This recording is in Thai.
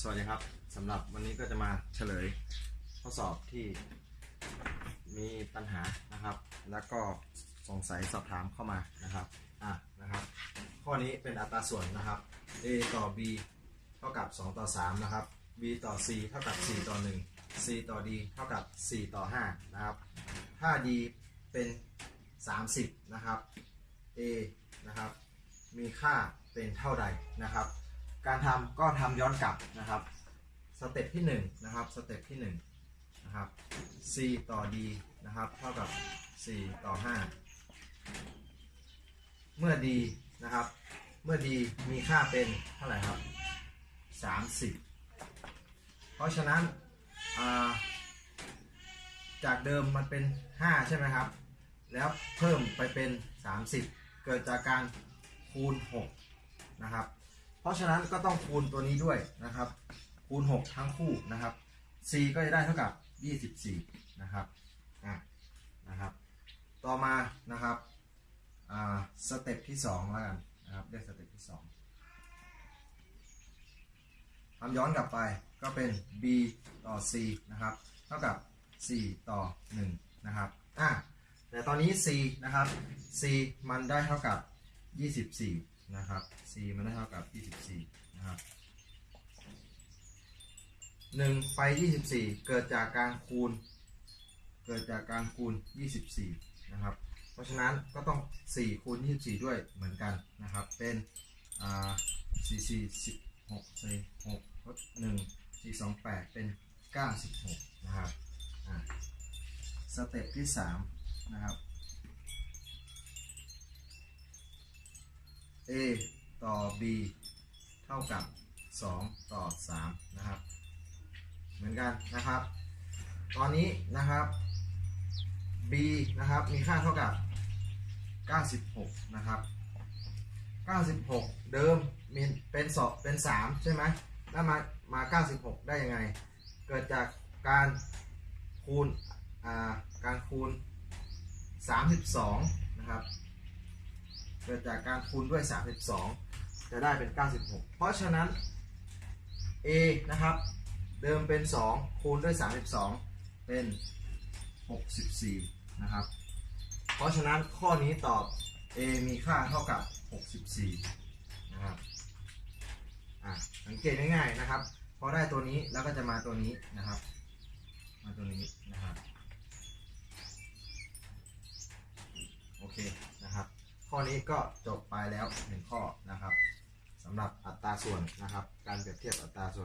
สวัสดีครับสำหรับวันนี้ก็จะมาเฉลยข้อสอบที่มีปัญหานะครับ แล้วก็สงสัยสอบถามเข้ามานะครับอะนะครับ ข้อนี้เป็นอัตราส่วนนะครับ a ต่อ b เท่ากับ 2 ต่อ 3 นะครับ b ต่อ c เท่ากับ 4 ต่อ 1 c ต่อ d เท่ากับ 4 ต่อ 5 นะครับ ถ้า d เป็น 30 นะครับ a นะครับ มีค่าเป็นเท่าใดนะครับ การทำก็ทำย้อนกลับนะครับ สเต็ปที่1นะครับ สเต็ปที่1นะครับ c ต่อ d นะครับ เท่ากับ4ต่อ 5 เมื่อ d นะครับ เมื่อ d มีค่าเป็นเท่าไหร่ครับ 30 เพราะฉะนั้นจากเดิมมันเป็น 5 ใช่ไหมครับ แล้วเพิ่มไปเป็น 30 เกิดจากการคูณ 6 นะครับ เพราะฉะนั้นก็ต้องคูณตัวนี้ด้วยนะครับ คูณ 6 ทั้งคู่นะครับ c ก็จะได้เท่ากับ 24 นะครับอะนะครับ ต่อมานะครับอ่าสเต็ปที่2แล้วกันนะครับเรียกสเต็ปที่ 2ทำย้อนกลับไปก็เป็น b ต่อ c นะครับ เท่ากับ 4 ต่อ 1 นะครับอะแต่ตอนนี้ c นะครับ c มันได้เท่ากับ 24 นะครับ c มันได้เท่ากับ 24 นะครับ 1 ไป 24 เกิดจากการคูณ เกิดจากการคูณ 24 นะครับ เพราะฉะนั้นก็ต้อง 4 คูณ 24 ด้วยเหมือนกันนะครับ เป็นอ่า4 4 16 4 6ลด1 4 2 8 เป็น 96 นะครับอ่าสเต็ปที่ 3 นะครับ a ต่อ b เท่ากับ 2 ต่อ 3 นะครับ เหมือนกันนะครับ ตอนนี้นะครับ b นะครับมีค่าเท่ากับ 96 นะครับ 96 เดิมมีเป็นสอบเป็น 3 ใช่ไหมแล้วมามา 96 ได้ยังไง เกิดจากการคูณการคูณ 32 นะครับ เกิดจากการคูณด้วย 32 จะได้เป็น 96 เพราะฉะนั้น a นะครับ เดิมเป็น 2 คูณด้วย 32 เป็น 64 นะครับ เพราะฉะนั้นข้อนี้ตอบ a มีค่าเท่ากับ 64 นะครับอะสังเกตง่ายๆนะครับ พอได้ตัวนี้แล้วก็จะมาตัวนี้นะครับ มาตัวนี้นะครับ โอเคนะครับ ข้อ นี้ก็จบไปแล้วหนึ่งข้อนะครับสำหรับอัตราส่วนนะครับ การเปรียบเทียบอัตราส่วน